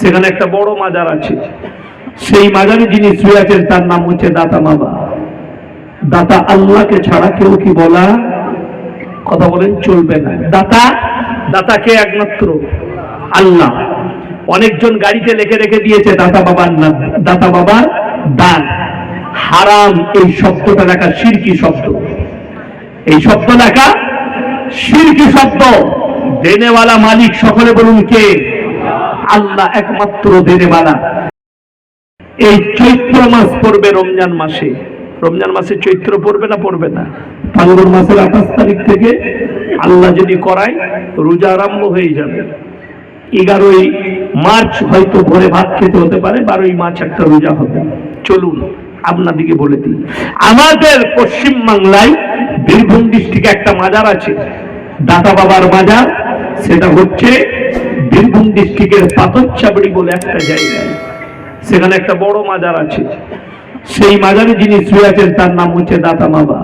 সেখানে একটা বড় মাজার আছে। সেই মাজারে যিনি শুয়ে আছেন, তার নাম হচ্ছে দাতা বাবা দাতা আল্লাহকে ছাড়া কেউ কি বলা, কথা বলেন, চলবে না। দাতা, দাতাকে একমাত্র আল্লাহ। অনেকজন গাড়িতে লিখে রেখে দিয়েছে, দাতা বাবার নাম, দাতা বাবার দান। হারাম এই শব্দটা লেখা সিরকি শব্দ। এই শব্দ লেখা সিরকি শব্দ। দেনেওয়ালা মালিক, সকলে বলুন কে? আল্লাহ একমাত্র দেনেওয়ালা এই চৈত্র মাস পড়বে রমজান মাসে। রমজান মাসে চৈত্র পড়বে না পড়বে না? ফাল্গুন মাসের আঠাশ তারিখ থেকে আল্লাহ যদি করায়, রোজা আরম্ভ হয়ে যাবে। এগারোই মার্চ হয়তো ভোরে ভাত খেতে হতে পারে, বারোই মার্চ একটা রোজা হবে। চলুন, আপনাদিকে বলে দিই। আমাদের পশ্চিম বাংলায় বীরভূম ডিস্ট্রিক্টে একটা মাজার আছে। দাদা বাবার মাজার, সেটা হচ্ছে বীরভূম ডিস্ট্রিক্টের পাথরচাবড়ি বলে একটা জায়গায়, সেখানে একটা বড় মাজার আছে। সেই মাজারে যিনি শুয়ে আছেন, তার নাম হচ্ছে দাতা বাবা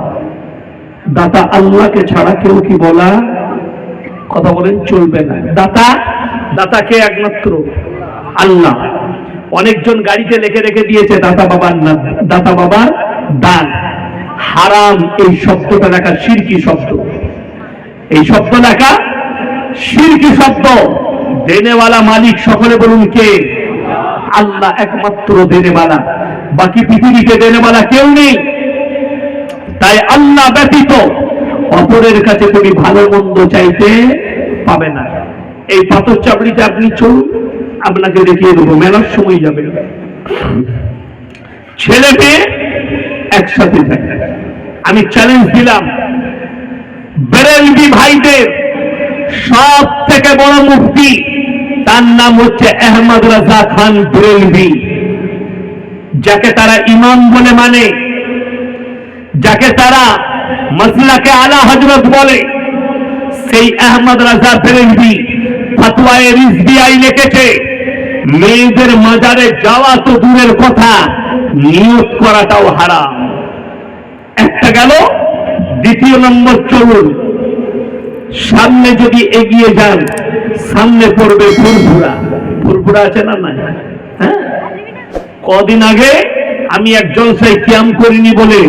দাতা আল্লাহকে ছাড়া কেউ কি বলা, কথা বলেন, চলবে না। দাতা, দাতাকে একমাত্র আল্লাহ। অনেকজন গাড়িতে লিখে রেখে দিয়েছে, দাতা বাবার নাম। দাতা বাবার দান হারাম এই শব্দটা লেখা সিরকি শব্দ। এই শব্দ লেখা সিরকি শব্দ। দেনেওয়ালা মালিক সকলে বলুন কে? আল্লাহ একমাত্র দেনেওয়ালা বাকি পৃথিবীতে দেনেওয়ালা কেউ নেই। তাই আল্লাহ ব্যতীত অপরের কাছে তুমি ভালো মন্দ চাইতে পাবে না। এই পাথর চাপড়িতে আপনি চলুন, আপনাকে দেখিয়ে দেবো, মেলার সময় যাবে। ছেলে মেয়ে একসাথে থাকে। আমি চ্যালেঞ্জ দিলাম। বেরেলবি ভাইদের সব থেকে বড় মুক্তি তার নাম হচ্ছে আহমদ রাজা খান বেরেলবি যাকে তারা ইমাম বলে মানে যাকে তারা মসলাকে আলা হজরত বলে, সেই আহমদ রাজা বেরেলবি ফতোয়ায়ে রিজবিআই লিখেছে, মেয়েদের মাজারে যাওয়া তো দূরের কথা নিয়োগ করাটাও হারাম। একটা গেল, দ্বিতীয় নম্বর চলুন। সামনে যদি এগিয়ে যান সামনে পড়বে ফুরফুরা। ফুরফুরা আছে না নাই? হ্যাঁ? কদিন আগে আমি একজন সেই ক্যাম্প করিনি বলে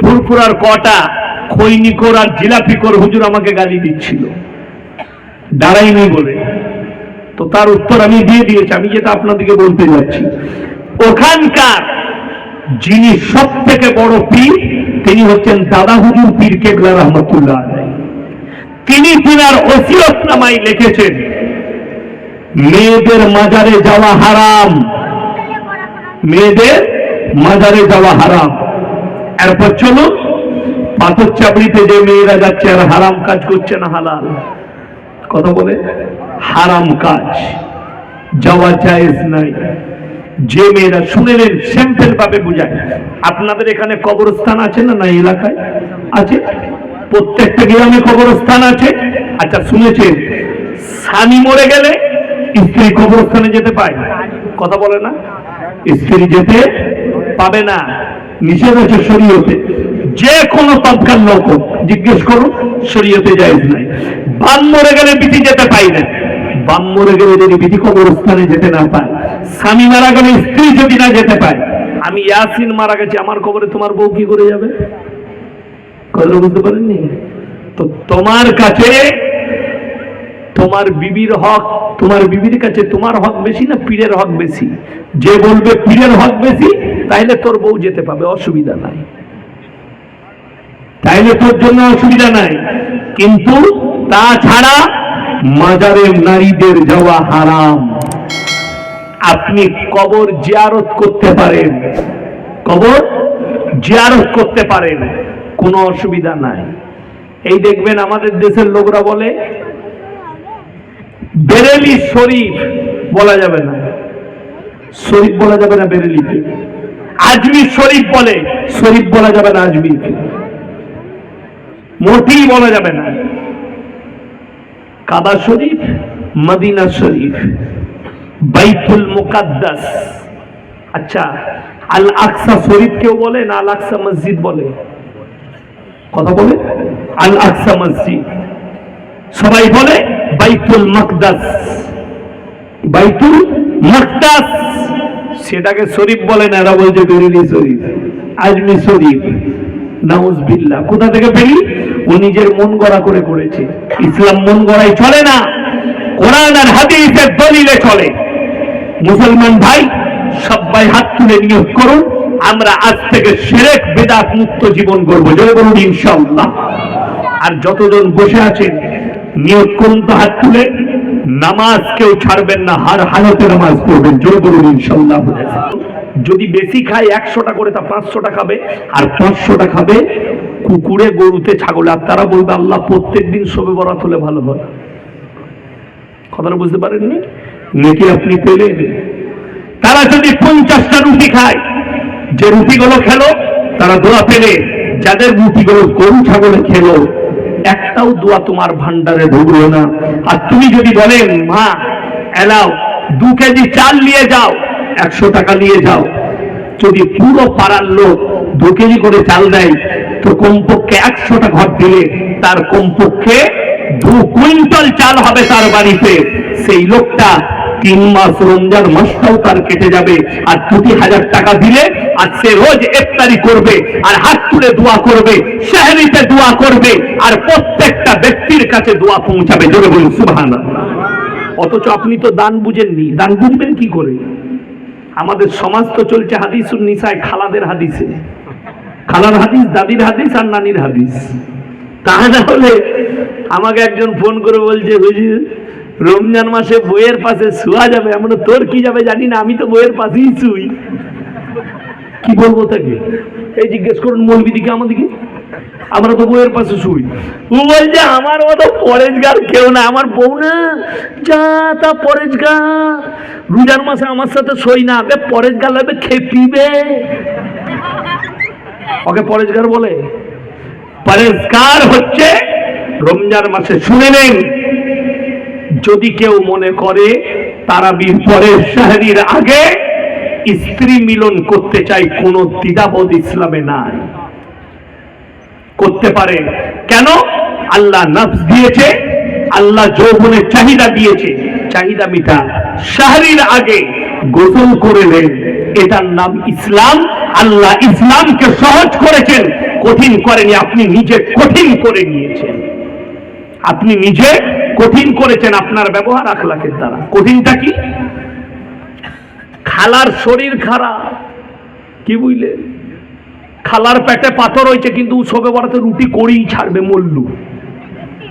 ফুরফুরার কটা খৈনিকর আর জিলাপিকর হুজুর আমাকে গালি দিচ্ছিল। দাঁড়াইনি বলে। তো তার উত্তর আমি দিয়ে দিয়েছি, আমি যেটা আপনাদেরকে বলতে যাচ্ছি। ওখানকার যিনি সব থেকে বড় পীর, তিনি হচ্ছেন দাদা হুজুর পীর কেবলা রহমতুল্লাহ তিনি তিনার ওসিয়ত নামাই লিখেছেন মেয়েদের মাজারে যাওয়া হারাম। মেয়েদের মাজারে যাওয়া হারাম। এরপর চলুন, পাথর চাপড়িতে যে মেয়েরা যাচ্ছে, আর হারাম কাজ করছে না হালাল। কথা বলে, হারাম কাজ। যাওয়া জায়েজ নাই। যে মেয়েরা শুনে শুনেলেন স্যাম্পেল ভাবে বুঝায়। আপনাদের এখানে কবরস্থান আছে না না এলাকায়? আছে? প্রত্যেকটা গ্রামে কবরস্থান আছে? আচ্ছা শুনেছেন। সানি মরে গেলে স্ত্রী কবরস্থানে যেতে পায়? কথা বলে না। স্ত্রী যেতে পাবে না। নিষেধ আছে শরীয়তে। যে কোনো তৎকাল লোক জিজ্ঞেস করুন, শরীয়তে যায় নাই। বান মরে গেলে বিটি যেতে পাই না। বান মরে গেলে যদি বিটি কবরস্থানে যেতে না পায়, স্বামী মারা গেলে স্ত্রী যদি না যেতে পায়, আমি ইয়াসিন মারা গেছি, আমার কবরে তোমার বউ কি করে যাবে? কথা বুঝতে পারেননি? তো তোমার কাছে তোমার বিবির হক, তোমার বিবির কাছে তোমার হক বেশি না পীরের হক বেশি? যে বলবে পীরের হক বেশি, তাইলে তোর বউ যেতে পাবে, অসুবিধা নাই। তাইলে তোর জন্য অসুবিধা নাই। কিন্তু তাছাড়া মাজারে নারীদের যাওয়া হারাম। আপনি কবর জিয়ারত করতে পারেন। কবর জিয়ারত করতে পারেন। কোনো অসুবিধা নাই। এই দেখবেন আমাদের দেশের লোকরা বলে বেরেলি শরীফ বলা যাবে না। শরীফ বলা যাবে না বেরেলিকে আজমির শরীফ বলে, শরীফ বলা যাবে না আজমিরকে মোটেই বলা যাবে না। কাবা শরীফ, মদিনা শরীফ, বাইতুল মুকাদ্দাস। আচ্ছা আল আকসা শরীফ কেউ বলে না আল আকসা মসজিদ বলে? কথা বলে? আল আকসা মসজিদ। সবাই বলে বাইতুল মকদাস। বাইতুল মকদাস। সেটাকে শরীফ বলে না, এরা বলছে বেরিলি শরীফ, আজমি শরীফ নাউজ বিল্লাহ কোথা থেকে পেলি ও নিজের মন গড়া করে করেছে। ইসলাম মন গড়াই চলে না, কোরআন আর হাদিসের দলিলে চলে। মুসলমান ভাই, সবাই হাত তুলে নিয়োগ করুন, আমরা আজ থেকে সেরেক বেদাত মুক্ত জীবন করব জয় বলুন, ইনশাআল্লাহ। আর যতজন বসে আছেন নিয়োগ করুন তো হাত তুলে। নামাজ কেউ ছাড়বেন না, হার হালতে নামাজ পড়বেন জয় বলুন ইনশাআল্লাহ। যদি বেশি খায় একশোটা করে, তা পাঁচশোটা খাবে। আর পাঁচশোটা খাবে কুকুরে, গরুতে, ছাগলে। আর তারা বলবে, আল্লাহ প্রত্যেক দিন শোবে বরাত হলে ভালো হয়। কথাটা বুঝতে পারেননি? নেকি আপনি পেলেন? তারা যদি পঞ্চাশটা রুটি খায়, যে রুটিগুলো খেলো, তারা দোয়া পেলে। যাদের রুটিগুলো গরু, ছাগলে খেলো একটাও দোয়া তোমার ভান্ডারে ঢুকলো না। আর তুমি যদি বলেন মা, এলাও, দু কেজি চাল নিয়ে যাও, একশো টাকা নিয়ে যাও। যদি পুরো পাড়ার লোক দু কেজি করে চাল দেয়, তো কমপক্ষে একশোটা ঘর দিলে তার কমপক্ষে দু কুইন্টাল চাল হবে তার বাড়িতে। সেই লোকটা তিন মাস রমজান মাসটাও তার কেটে যাবে। আর দুটি হাজার টাকা দিলে আর সে রোজ ইফতারি করবে আর হাত তুলে দোয়া করবে, শাহরিতে দোয়া করবে আর প্রত্যেকটা ব্যক্তির কাছে দোয়া পৌঁছাবে। জোরে বলুন, সুবহানাল্লাহ। অথচ আপনি তো দান বুঝেননি। দান বুঝবেন কি করে? আমাদের সমাজ তো চলছে হাদিসুন নিসায়, খালাদের হাদিসে। খালার হাদিস, দাদির হাদিস আর নানির হাদিস। তা না হলে আমাকে একজন ফোন করে বলছে, হুজুর রমজান মাসে বইয়ের পাশে শোয়া যাবে আমরা তোর কি যাবে জানি না, আমি তো বইয়ের পাশেই শুই। কি বলব তাকে? এই জিজ্ঞেস করুন মৌলবিদিকে আমাদেরকে। আমরা তো বইয়ের পাশে শুই। ও বলছে আমার মতো পরেজগার কেউ না, আমার বউ না। যা তা পরেজগার রোজার মাসে আমার সাথে সই না, আগে পরেজগার লাগবে, খেপিবে। ওকে পরেজগার বলে পরেজগার হচ্ছে রমজান মাসে শুনে নেন যদি কেউ মনে করে তারাবির পরে শাহরির আগে স্ত্রী মিলন করতে চাই কোন দ্বিধাবোধ ইসলামে নাই। করতে পারে। কেন? আল্লাহ নফস দিয়েছে, আল্লাহ যৌবনের চাহিদা দিয়েছে। চাহিদা মিটা। শাহরির আগে গোসল করে নেন এটার নাম ইসলাম। আল্লাহ ইসলামকে সহজ করেছেন, কঠিন করেনি, আপনি নিজে কঠিন করে নিয়েছেন। আপনি নিজে কঠিন করেছেন আপনার ব্যবহার আখলাকের দ্বারা। কঠিনটা কি? খালার শরীর খারাপ। কি বুঝলে? খালার পেটে পাথর হয়েছে, কিন্তু সবে বড়াতে রুটি করেই ছাড়বে মল্লু।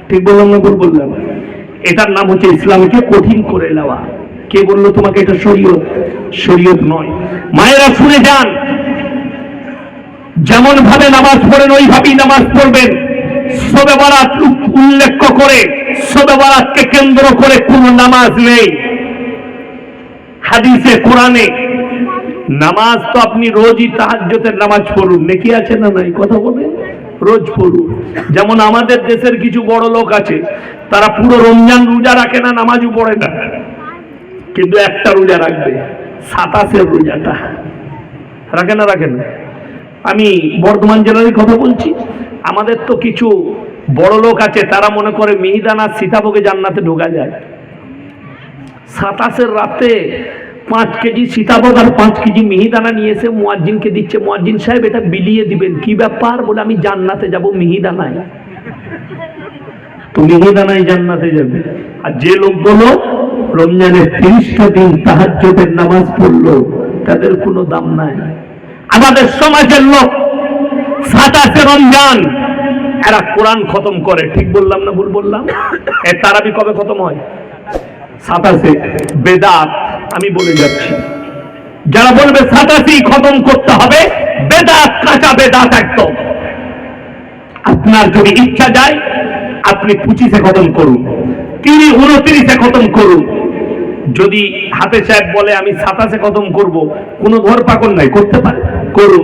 ঠিক বললাম না ভুল বললাম? এটার নাম হচ্ছে ইসলামকে কঠিন করে নেওয়া। কে বলল তোমাকে এটা শরীয়ত? শরীয়ত নয়। মায়েরা শুনে যান। যেমন ভাবে নামাজ পড়েন, ওইভাবেই নামাজ পড়বেন। সবে বরাত উল্লেখ করে সবে বরাতকে কেন্দ্র করে কোন নামাজ নেই। হাদিসে, কোরআনে নামাজ তো আপনি রোজই তাহাজ্জতের নামাজ পড়ুন। নেকি আছে না নাই? কথা বলে রোজ পড়ুন। যেমন আমাদের দেশের কিছু বড় লোক আছে, তারা পুরো রমজান রোজা রাখে না, নামাজও পড়ে না। কিন্তু একটা রোজা রাখবে, সাতাশের রোজাটা। রাখে না রাখে না। আমি বর্ধমান জেলারই কথা বলছি। আমাদের তো কিছু বড় লোক আছে, তারা মনে করে মিহিদানা সীতাভোগে জান্নাতে ঢোকা যায়। সাতাশের রাতে পাঁচ কেজি সীতাভোগ আর পাঁচ কেজি মিহিদানা নিয়ে এসে মুয়াজ্জিনকে দিচ্ছে। মুয়াজ্জিন সাহেব, এটা বিলিয়ে দিবেন। কি ব্যাপার? বলে, আমি জান্নাতে যাব মিহিদানায়। তো মিহিদানায় জান্নাতে যাবে। আর যে লোকগুলো রমজানের তিরিশটা দিন তাহাজ্জুদের নামাজ পড়ল, তাদের কোনো দাম নাই। আমাদের সমাজের লোক সাতাশে রমজান এরা কোরআন খতম করে। ঠিক বললাম না ভুল বললাম? এ তারাবি কবে খতম হয়? সাতাশে বেদাত, আমি বলে যাচ্ছি। যারা বলবে সাতাশি খতম করতে হবে, বেদাত কাঁচা বেদাত একদম। আপনার যদি ইচ্ছা যায়, আপনি পঁচিশে খতম করুন। তিনি উনত্রিশে খতম করুন। যদি হাতে সাহেব বলে, আমি সাতাশে খতম করব, কোনো ধর পাকল নাই, করতে পারে, করুন।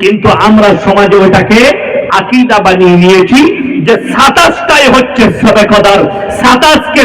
কিন্তু আমরা সমাজে ওটাকে আকিদা বানিয়ে নিয়েছি যে সাতাশটাই হচ্ছে সবে কদার সাতাশকে